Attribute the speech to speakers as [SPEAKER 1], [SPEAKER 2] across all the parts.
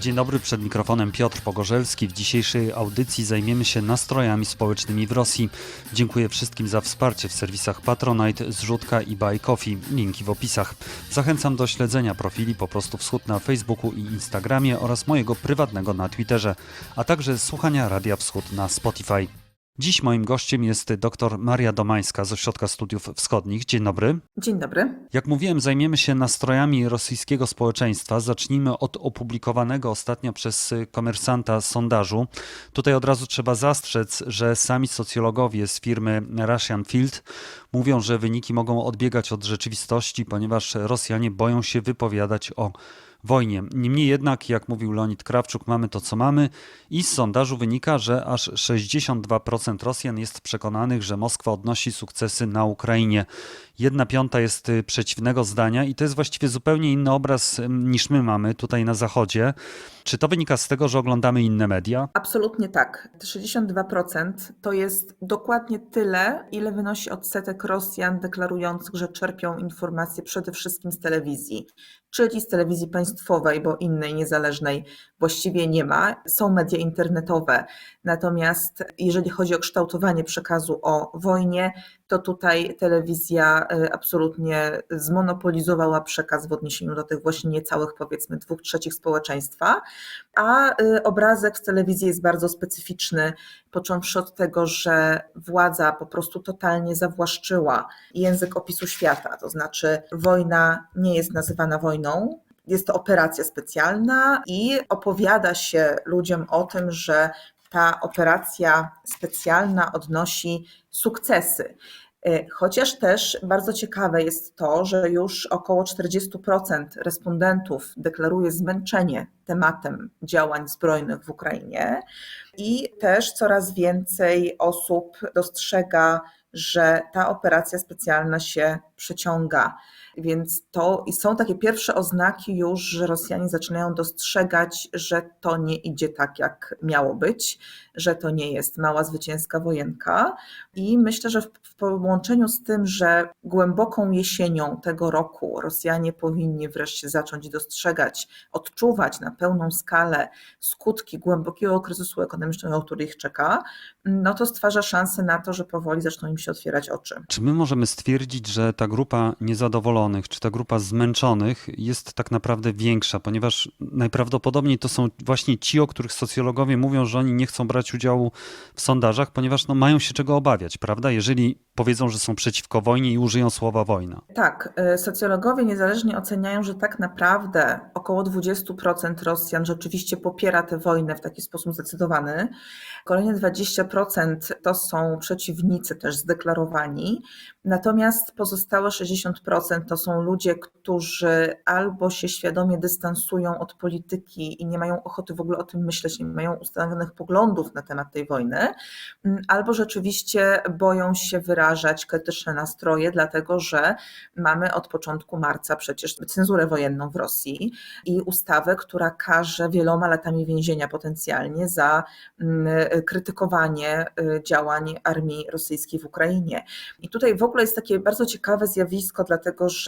[SPEAKER 1] Dzień dobry, przed mikrofonem Piotr Pogorzelski. W dzisiejszej audycji zajmiemy się nastrojami społecznymi w Rosji. Dziękuję wszystkim za wsparcie w serwisach Patronite, Zrzutka i Buy Coffee. Linki w opisach. Zachęcam do śledzenia profili Po prostu Wschód na Facebooku i Instagramie oraz mojego prywatnego na Twitterze, a także słuchania Radia Wschód na Spotify. Dziś moim gościem jest dr Maria Domańska z Ośrodka Studiów Wschodnich. Dzień dobry.
[SPEAKER 2] Dzień dobry.
[SPEAKER 1] Jak mówiłem, zajmiemy się nastrojami rosyjskiego społeczeństwa. Zacznijmy od opublikowanego ostatnio przez komersanta sondażu. Tutaj od razu trzeba zastrzec, że sami socjologowie z firmy Russian Field mówią, że wyniki mogą odbiegać od rzeczywistości, ponieważ Rosjanie boją się wypowiadać o wojnie. Niemniej jednak, jak mówił Leonid Krawczuk, mamy to, co mamy i z sondażu wynika, że aż 62% Rosjan jest przekonanych, że Moskwa odnosi sukcesy na Ukrainie. Jedna piąta jest y, przeciwnego zdania i to jest właściwie zupełnie inny obraz niż my mamy tutaj na Zachodzie. Czy to wynika z tego, że oglądamy inne media?
[SPEAKER 2] Absolutnie tak. 62% to jest dokładnie tyle, ile wynosi odsetek Rosjan deklarujących, że czerpią informacje przede wszystkim z telewizji, czyli z telewizji państwowej, bo innej niezależnej właściwie nie ma. Są media internetowe, natomiast jeżeli chodzi o kształtowanie przekazu o wojnie, to tutaj telewizja y, absolutnie zmonopolizowała przekaz w odniesieniu do tych właśnie niecałych, powiedzmy, dwóch trzecich społeczeństwa, a y, obrazek w telewizji jest bardzo specyficzny, począwszy od tego, że władza po prostu totalnie zawłaszczyła język opisu świata, to znaczy wojna nie jest nazywana wojną, jest to operacja specjalna i opowiada się ludziom o tym, że ta operacja specjalna odnosi sukcesy. Chociaż też bardzo ciekawe jest to, że już około 40% respondentów deklaruje zmęczenie tematem działań zbrojnych w Ukrainie i też coraz więcej osób dostrzega, że ta operacja specjalna się przeciąga. Więc to i są takie pierwsze oznaki już, że Rosjanie zaczynają dostrzegać, że to nie idzie tak, jak miało być, że to nie jest mała zwycięska wojenka. I myślę, że w, w połączeniu z tym, że głęboką jesienią tego roku Rosjanie powinni wreszcie zacząć dostrzegać, odczuwać na pełną skalę skutki głębokiego kryzysu ekonomicznego, który ich czeka, no to stwarza szansę na to, że powoli zaczną im się otwierać oczy.
[SPEAKER 1] Czy my możemy stwierdzić, że ta grupa czy ta grupa zmęczonych jest tak naprawdę większa, ponieważ najprawdopodobniej to są właśnie ci, o których socjologowie mówią, że oni nie chcą brać udziału w sondażach, ponieważ no, mają się czego obawiać, prawda? Jeżeli powiedzą, że są przeciwko wojnie i użyją słowa wojna.
[SPEAKER 2] Tak, socjologowie niezależnie oceniają, że tak naprawdę około 20% Rosjan rzeczywiście popiera tę wojnę w taki sposób zdecydowany. Kolejne 20% to są przeciwnicy też zdeklarowani, natomiast pozostałe 60% to są ludzie, którzy albo się świadomie dystansują od polityki i nie mają ochoty w ogóle o tym myśleć, nie mają ustanowionych poglądów na temat tej wojny, albo rzeczywiście boją się wyrażać krytyczne nastroje, dlatego że mamy od początku marca przecież cenzurę wojenną w Rosji i ustawę, która karze wieloma latami więzienia potencjalnie za krytykowanie działań armii rosyjskiej w Ukrainie. I tutaj w ogóle jest takie bardzo ciekawe zjawisko, dlatego że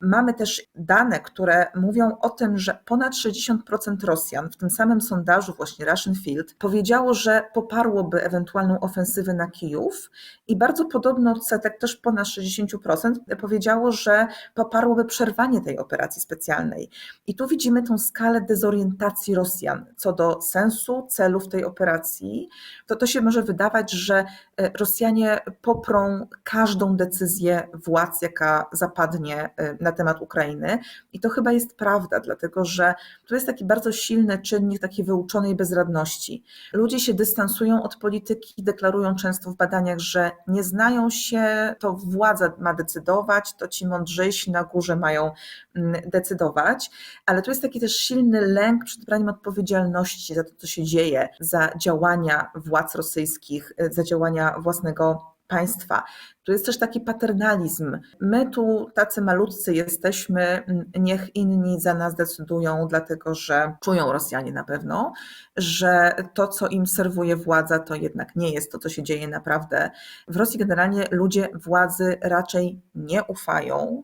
[SPEAKER 2] mamy też dane, które mówią o tym, że ponad 60% Rosjan w tym samym sondażu właśnie Russian Field powiedziało, że poparłoby ewentualną ofensywę na Kijów i bardzo podobny odsetek, też ponad 60%, powiedziało, że poparłoby przerwanie tej operacji specjalnej. I tu widzimy tą skalę dezorientacji Rosjan co do sensu, celów tej operacji. To, to się może wydawać, że Rosjanie poprą każdą decyzję władz, jaka zapadnie na temat Ukrainy. I to chyba jest prawda, dlatego że tu jest taki bardzo silny czynnik takiej wyuczonej bezradności. Ludzie się dystansują od polityki, deklarują często w badaniach, że nie znają się, to władza ma decydować, to ci mądrzejsi na górze mają decydować, ale tu jest taki też silny lęk przed braniem odpowiedzialności za to, co się dzieje, za działania władz rosyjskich, za działania własnego państwa. Tu jest też taki paternalizm. My tu tacy malutcy jesteśmy, niech inni za nas decydują, dlatego że czują Rosjanie na pewno, że to, co im serwuje władza, to jednak nie jest to, co się dzieje naprawdę. W Rosji generalnie ludzie władzy raczej nie ufają.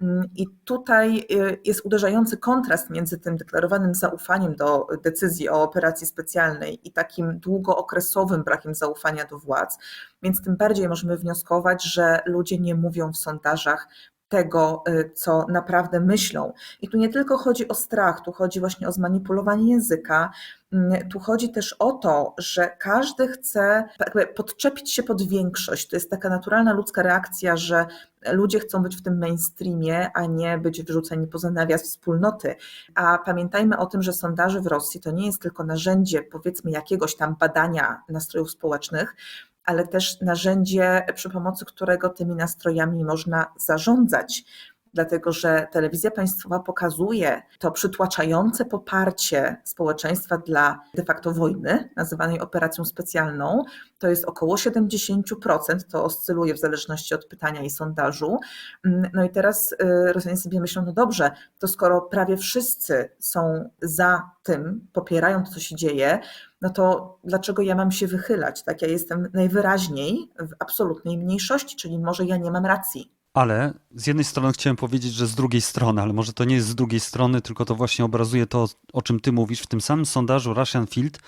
[SPEAKER 2] Mm, I tutaj y, jest uderzający kontrast między tym deklarowanym zaufaniem do decyzji o operacji specjalnej i takim długookresowym brakiem zaufania do władz, więc tym bardziej możemy wnioskować, że ludzie nie mówią w sondażach tego, y, co naprawdę myślą. I tu nie tylko chodzi o strach, tu chodzi właśnie o zmanipulowanie języka, mm, tu chodzi też o to, że każdy chce jakby podczepić się pod większość. To jest taka naturalna ludzka reakcja, że ludzie chcą być w tym mainstreamie, a nie być wyrzuceni poza nawias wspólnoty. A pamiętajmy o tym, że sondaże w Rosji to nie jest tylko narzędzie, powiedzmy, jakiegoś tam badania nastrojów społecznych, ale też narzędzie, przy pomocy którego tymi nastrojami można zarządzać. Dlatego, że telewizja państwowa pokazuje to przytłaczające poparcie społeczeństwa dla de facto wojny, nazywanej operacją specjalną. To jest około 70%, to oscyluje w zależności od pytania i sondażu. No i teraz y, Rosjanie sobie myślą, no dobrze, to skoro prawie wszyscy są za tym, popierają to, co się dzieje, no to dlaczego ja mam się wychylać? Tak, ja jestem najwyraźniej w absolutnej mniejszości, czyli może ja nie mam racji.
[SPEAKER 1] Ale z jednej strony chciałem powiedzieć, że z drugiej strony, ale może to nie jest z drugiej strony, tylko to właśnie obrazuje to, o czym ty mówisz. W tym samym sondażu Russian Field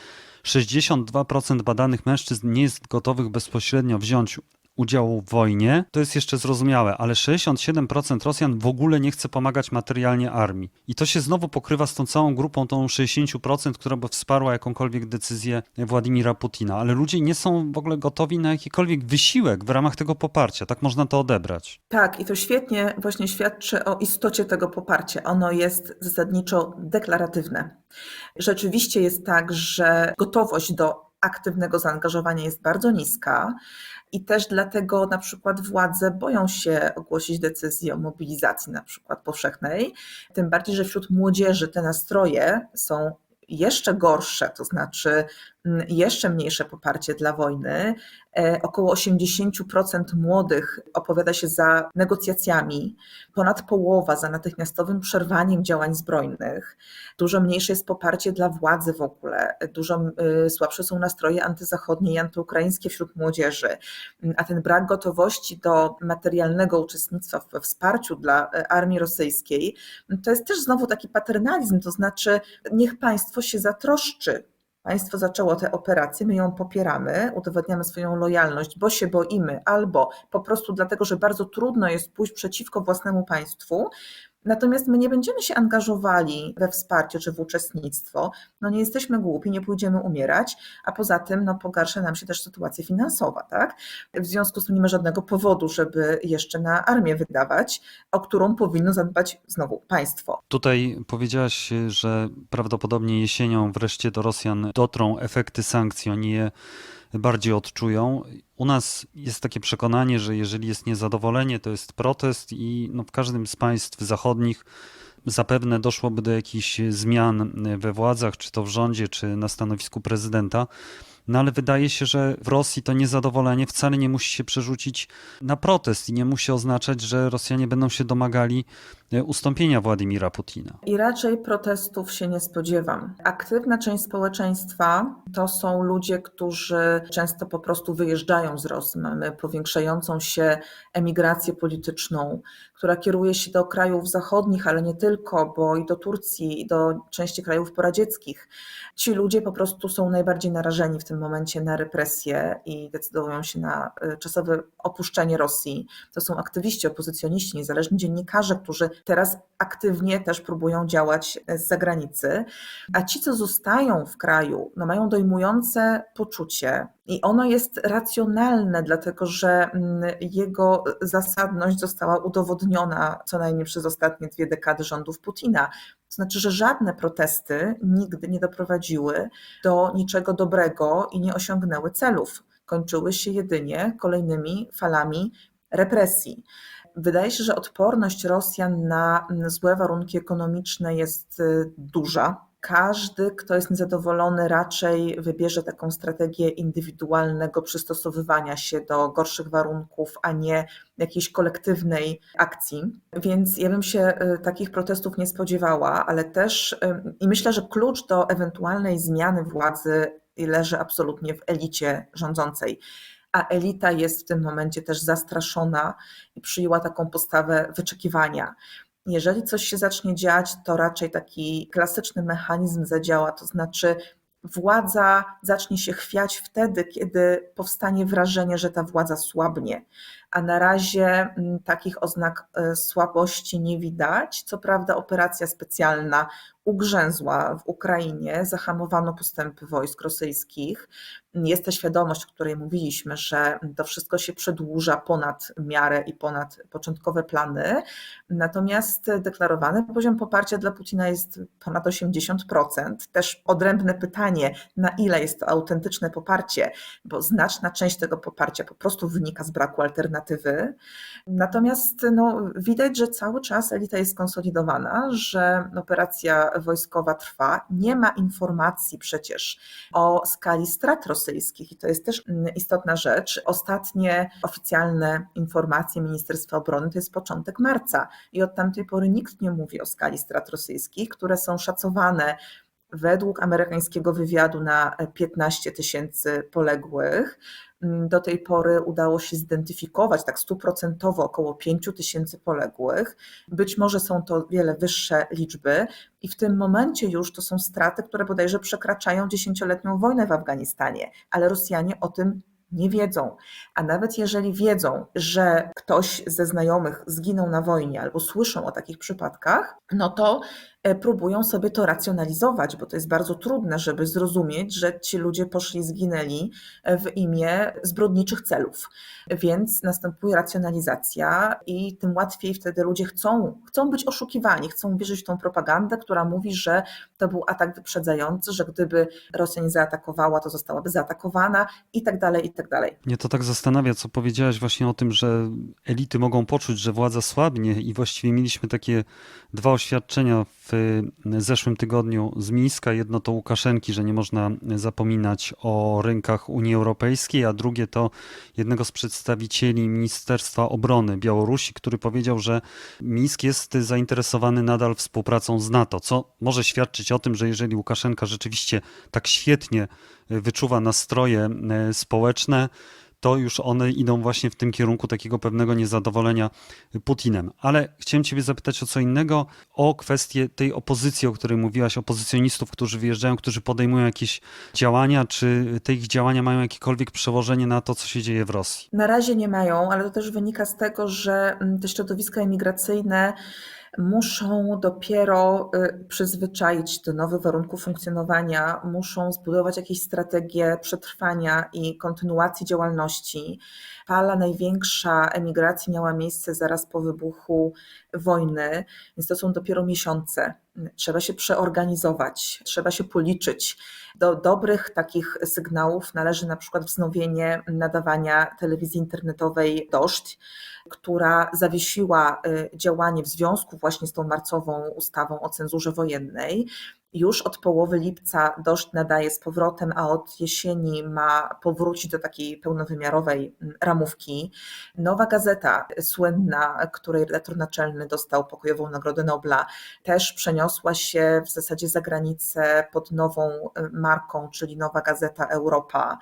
[SPEAKER 1] 62% badanych mężczyzn nie jest gotowych bezpośrednio wziąć udziału w wojnie, to jest jeszcze zrozumiałe, ale 67% Rosjan w ogóle nie chce pomagać materialnie armii. I to się znowu pokrywa z tą całą grupą, tą 60%, która by wsparła jakąkolwiek decyzję Władimira Putina. Ale ludzie nie są w ogóle gotowi na jakikolwiek wysiłek w ramach tego poparcia. Tak można to odebrać.
[SPEAKER 2] Tak, i to świetnie właśnie świadczy o istocie tego poparcia. Ono jest zasadniczo deklaratywne. Rzeczywiście jest tak, że gotowość do aktywnego zaangażowania jest bardzo niska. I też dlatego na przykład władze boją się ogłosić decyzji o mobilizacji na przykład powszechnej, tym bardziej, że wśród młodzieży te nastroje są jeszcze gorsze, to znaczy jeszcze mniejsze poparcie dla wojny. E, około 80% młodych opowiada się za negocjacjami, ponad połowa za natychmiastowym przerwaniem działań zbrojnych. Dużo mniejsze jest poparcie dla władzy w ogóle, dużo y, słabsze są nastroje antyzachodnie i antyukraińskie wśród młodzieży. A ten brak gotowości do materialnego uczestnictwa we wsparciu dla e, armii rosyjskiej to jest też znowu taki paternalizm, to znaczy niech państwo się zatroszczy Państwo zaczęło tę operację, my ją popieramy, udowadniamy swoją lojalność, bo się boimy, albo po prostu dlatego, że bardzo trudno jest pójść przeciwko własnemu państwu, Natomiast my nie będziemy się angażowali we wsparcie czy w uczestnictwo. No nie jesteśmy głupi, nie pójdziemy umierać, a poza tym no, pogarsza nam się też sytuacja finansowa. Tak? W związku z tym nie ma żadnego powodu, żeby jeszcze na armię wydawać, o którą powinno zadbać znowu państwo.
[SPEAKER 1] Tutaj powiedziałaś, że prawdopodobnie jesienią wreszcie do Rosjan dotrą efekty sankcji. Oni je bardziej odczują. U nas jest takie przekonanie, że jeżeli jest niezadowolenie, to jest protest i no, w każdym z państw zachodnich zapewne doszłoby do jakichś zmian we władzach, czy to w rządzie, czy na stanowisku prezydenta. No ale wydaje się, że w Rosji to niezadowolenie wcale nie musi się przerzucić na protest i nie musi oznaczać, że Rosjanie będą się domagali ustąpienia Władimira Putina.
[SPEAKER 2] I raczej protestów się nie spodziewam. Aktywna część społeczeństwa to są ludzie, którzy często po prostu wyjeżdżają z Rosji. Mamy powiększającą się emigrację polityczną, która kieruje się do krajów zachodnich, ale nie tylko, bo i do Turcji, i do części krajów poradzieckich. Ci ludzie po prostu są najbardziej narażeni w tym momencie na represje i decydują się na e, czasowe opuszczenie Rosji. To są aktywiści, opozycjoniści, niezależni dziennikarze, którzy teraz aktywnie też próbują działać z zagranicy. A ci, co zostają w kraju, no mają dojmujące poczucie, i ono jest racjonalne, dlatego że mm, jego zasadność została udowodniona co najmniej przez ostatnie dwie dekady rządów Putina. To znaczy, że żadne protesty nigdy nie doprowadziły do niczego dobrego i nie osiągnęły celów. Kończyły się jedynie kolejnymi falami represji. Wydaje się, że odporność Rosjan na złe warunki ekonomiczne jest y, duża każdy, kto jest niezadowolony, raczej wybierze taką strategię indywidualnego przystosowywania się do gorszych warunków, a nie jakiejś kolektywnej akcji. Więc ja bym się y, takich protestów nie spodziewała, ale też y, i myślę, że klucz do ewentualnej zmiany władzy leży absolutnie w elicie rządzącej a elita jest w tym momencie też zastraszona i przyjęła taką postawę wyczekiwania. Jeżeli coś się zacznie dziać, to raczej taki klasyczny mechanizm zadziała, to znaczy władza zacznie się chwiać wtedy, kiedy powstanie wrażenie, że ta władza słabnie. A na razie mm, takich oznak e, słabości nie widać. Co prawda, operacja specjalna ugrzęzła w Ukrainie, zahamowano postępy wojsk rosyjskich. Jest ta świadomość, o której mówiliśmy, że to wszystko się przedłuża ponad miarę i ponad początkowe plany. Natomiast deklarowany poziom poparcia dla Putina jest ponad 80%. Też odrębne pytanie, na ile jest to autentyczne poparcie, bo znaczna część tego poparcia po prostu wynika z braku alternatywy. Natomiast no, widać, że cały czas elita jest skonsolidowana, że operacja wojskowa trwa. Nie ma informacji przecież o skali strat rosyjskich i to jest też mm, istotna rzecz. Ostatnie oficjalne informacje Ministerstwa Obrony to jest początek marca i od tamtej pory nikt nie mówi o skali strat rosyjskich, które są szacowane według amerykańskiego wywiadu na 15 tysięcy poległych. Do tej pory udało się zidentyfikować tak stuprocentowo około 5 tysięcy poległych. Być może są to wiele wyższe liczby, i w tym momencie już to są straty, które bodajże przekraczają dziesięcioletnią wojnę w Afganistanie, ale Rosjanie o tym nie wiedzą. A nawet jeżeli wiedzą, że ktoś ze znajomych zginął na wojnie albo słyszą o takich przypadkach, no to próbują sobie to racjonalizować, bo to jest bardzo trudne, żeby zrozumieć, że ci ludzie poszli, zginęli e, w imię zbrodniczych celów. Więc następuje racjonalizacja i tym łatwiej wtedy ludzie chcą, chcą być oszukiwani, chcą wierzyć w tą propagandę, która mówi, że to był atak wyprzedzający, że gdyby Rosja nie zaatakowała, to zostałaby zaatakowana i tak dalej, i tak dalej.
[SPEAKER 1] Mnie to tak zastanawia, co powiedziałaś właśnie o tym, że elity mogą poczuć, że władza słabnie i właściwie mieliśmy takie dwa oświadczenia w zeszłym tygodniu z Mińska. Jedno to Łukaszenki, że nie można zapominać o rynkach Unii Europejskiej, a drugie to jednego z przedstawicieli Ministerstwa Obrony Białorusi, który powiedział, że Mińsk jest zainteresowany nadal współpracą z NATO, co może świadczyć o tym, że jeżeli Łukaszenka rzeczywiście tak świetnie wyczuwa nastroje e, społeczne, to już one idą właśnie w tym kierunku takiego pewnego niezadowolenia Putinem. Ale chciałem Ciebie zapytać o co innego, o kwestię tej opozycji, o której mówiłaś, opozycjonistów, którzy wyjeżdżają, którzy podejmują jakieś działania. Czy te ich działania mają jakiekolwiek przełożenie na to, co się dzieje w Rosji?
[SPEAKER 2] Na razie nie mają, ale to też wynika z tego, że te środowiska emigracyjne muszą dopiero y, przyzwyczaić do nowych warunków funkcjonowania, muszą zbudować jakieś strategie przetrwania i kontynuacji działalności. Fala największa emigracji miała miejsce zaraz po wybuchu wojny, więc to są dopiero miesiące. Trzeba się przeorganizować, trzeba się policzyć. Do dobrych takich sygnałów należy na przykład wznowienie nadawania telewizji internetowej Dość, która zawiesiła y, działanie w związku właśnie z tą marcową ustawą o cenzurze wojennej. Już od połowy lipca dość nadaje z powrotem, a od jesieni ma powrócić do takiej pełnowymiarowej mm, ramówki. Nowa gazeta, słynna, której redaktor naczelny dostał pokojową Nagrodę Nobla, też przeniosła się w zasadzie za granicę pod nową y, marką, czyli Nowa Gazeta Europa.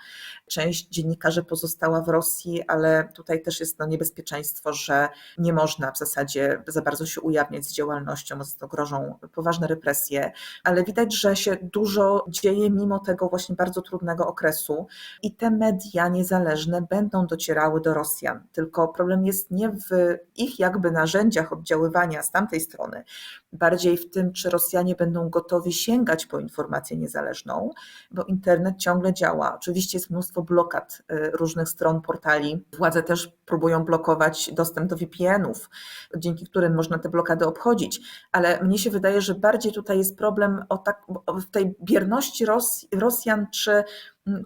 [SPEAKER 2] Część dziennikarzy pozostała w Rosji, ale tutaj też jest no niebezpieczeństwo, że nie można w zasadzie za bardzo się ujawniać z działalnością, za to grożą poważne represje, ale widać, że się dużo dzieje mimo tego właśnie bardzo trudnego okresu i te media niezależne będą docierały do Rosjan. Tylko problem jest nie w ich jakby narzędziach oddziaływania z tamtej strony, bardziej w tym, czy Rosjanie będą gotowi sięgać po informację niezależną, bo internet ciągle działa. Oczywiście jest mnóstwo blokad y, różnych stron, portali. Władze też próbują blokować dostęp do VPN-ów, dzięki którym można te blokady obchodzić, ale mnie się wydaje, że bardziej tutaj jest problem o tak, w tej bierności Ros Rosjan, czy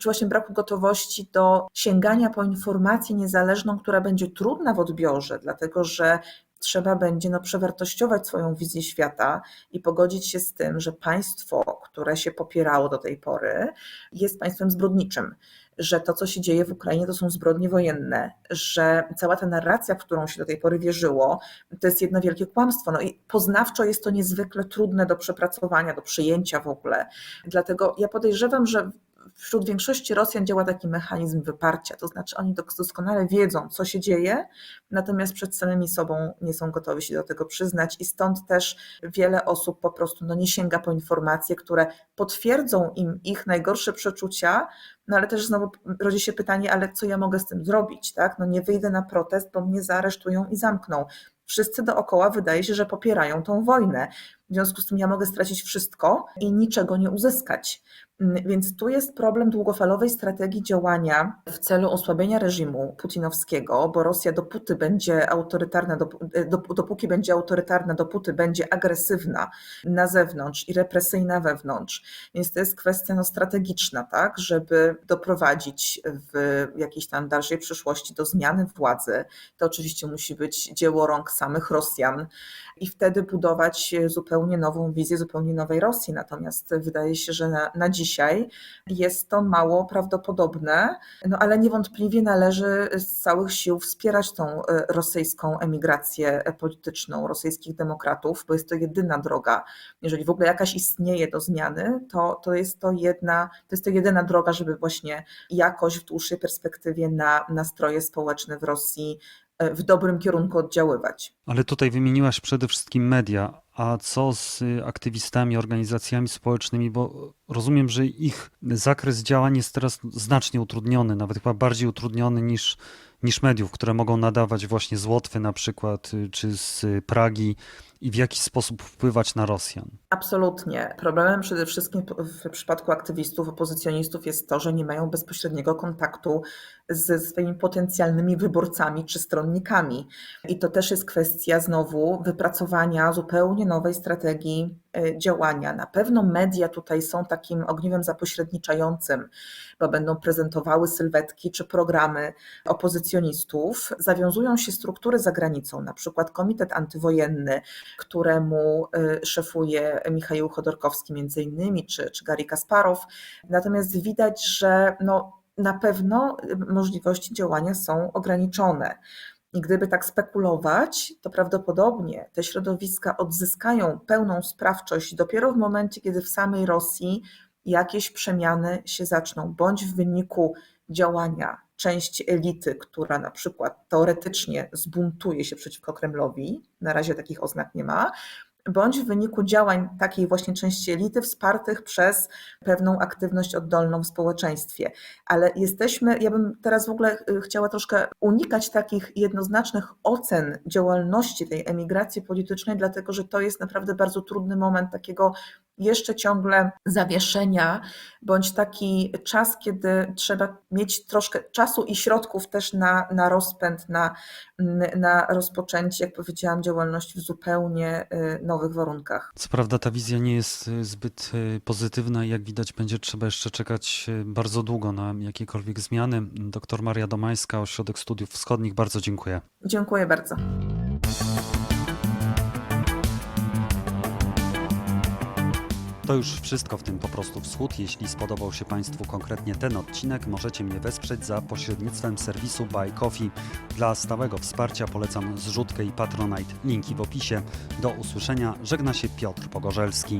[SPEAKER 2] czy właśnie braku gotowości do sięgania po informację niezależną, która będzie trudna w odbiorze, dlatego że trzeba będzie no, przewartościować swoją wizję świata i pogodzić się z tym, że państwo, które się popierało do tej pory, jest państwem zbrodniczym. Że to, co się dzieje w Ukrainie, to są zbrodnie wojenne, że cała ta narracja, w którą się do tej pory wierzyło, to jest jedno wielkie kłamstwo. No i poznawczo jest to niezwykle trudne do przepracowania, do przyjęcia w ogóle. Dlatego ja podejrzewam, że wśród większości Rosjan działa taki mechanizm wyparcia, to znaczy oni doskonale wiedzą, co się dzieje, natomiast przed samymi sobą nie są gotowi się do tego przyznać i stąd też wiele osób po prostu no, nie sięga po informacje, które potwierdzą im ich najgorsze przeczucia, no ale też znowu rodzi się pytanie, ale co ja mogę z tym zrobić, tak? No nie wyjdę na protest, bo mnie zaaresztują i zamkną. Wszyscy dookoła wydaje się, że popierają tą wojnę. W związku z tym ja mogę stracić wszystko i niczego nie uzyskać. Więc tu jest problem długofalowej strategii działania w celu osłabienia reżimu putinowskiego, bo Rosja dopóty będzie autorytarna, dopóki będzie autorytarna, dopóty będzie agresywna na zewnątrz i represyjna wewnątrz. Więc to jest kwestia no, strategiczna, tak, żeby doprowadzić w jakiejś tam dalszej przyszłości do zmiany władzy. To oczywiście musi być dzieło rąk samych Rosjan i wtedy budować zupełnie nową wizję, zupełnie nowej Rosji. Natomiast wydaje się, że na, na dzisiaj jest to mało prawdopodobne, no ale niewątpliwie należy z całych sił wspierać tą rosyjską emigrację polityczną, rosyjskich demokratów, bo jest to jedyna droga. Jeżeli w ogóle jakaś istnieje do zmiany, to, to, jest, to, jedna, to jest to jedyna droga, żeby właśnie jakoś w dłuższej perspektywie na nastroje społeczne w Rosji w dobrym kierunku oddziaływać.
[SPEAKER 1] Ale tutaj wymieniłaś przede wszystkim media, a co z aktywistami, organizacjami społecznymi, bo rozumiem, że ich zakres działań jest teraz znacznie utrudniony, nawet chyba bardziej utrudniony niż, niż mediów, które mogą nadawać właśnie z Łotwy na przykład, czy z Pragi i w jakiś sposób wpływać na Rosjan.
[SPEAKER 2] Absolutnie. Problemem przede wszystkim w przypadku aktywistów, opozycjonistów jest to, że nie mają bezpośredniego kontaktu ze swoimi potencjalnymi wyborcami czy stronnikami. I to też jest kwestia znowu wypracowania zupełnie nowej strategii działania. Na pewno media tutaj są takim ogniwem zapośredniczającym, bo będą prezentowały sylwetki czy programy opozycjonistów. Zawiązują się struktury za granicą, na przykład Komitet Antywojenny, któremu szefuje Michał Chodorkowski między innymi, czy, czy Gary Kasparow. Natomiast widać, że no, na pewno możliwości działania są ograniczone. I gdyby tak spekulować, to prawdopodobnie te środowiska odzyskają pełną sprawczość dopiero w momencie, kiedy w samej Rosji jakieś przemiany się zaczną, bądź w wyniku działania części elity, która na przykład teoretycznie zbuntuje się przeciwko Kremlowi, na razie takich oznak nie ma, bądź w wyniku działań takiej właśnie części elity wspartych przez pewną aktywność oddolną w społeczeństwie. Ale jesteśmy, ja bym teraz w ogóle chciała troszkę unikać takich jednoznacznych ocen działalności tej emigracji politycznej, dlatego że to jest naprawdę bardzo trudny moment takiego jeszcze ciągle zawieszenia, bądź taki czas, kiedy trzeba mieć troszkę czasu i środków też na, na rozpęd, na, na rozpoczęcie, jak powiedziałam, działalności w zupełnie nowych warunkach.
[SPEAKER 1] Co prawda ta wizja nie jest zbyt pozytywna i jak widać będzie trzeba jeszcze czekać bardzo długo na jakiekolwiek zmiany. Doktor Maria Domańska, Ośrodek Studiów Wschodnich, bardzo dziękuję.
[SPEAKER 2] Dziękuję bardzo.
[SPEAKER 1] To już wszystko w tym po prostu wschód. Jeśli spodobał się Państwu konkretnie ten odcinek, możecie mnie wesprzeć za pośrednictwem serwisu Buy Coffee. Dla stałego wsparcia polecam zrzutkę i Patronite. Linki w opisie. Do usłyszenia. Żegna się Piotr Pogorzelski.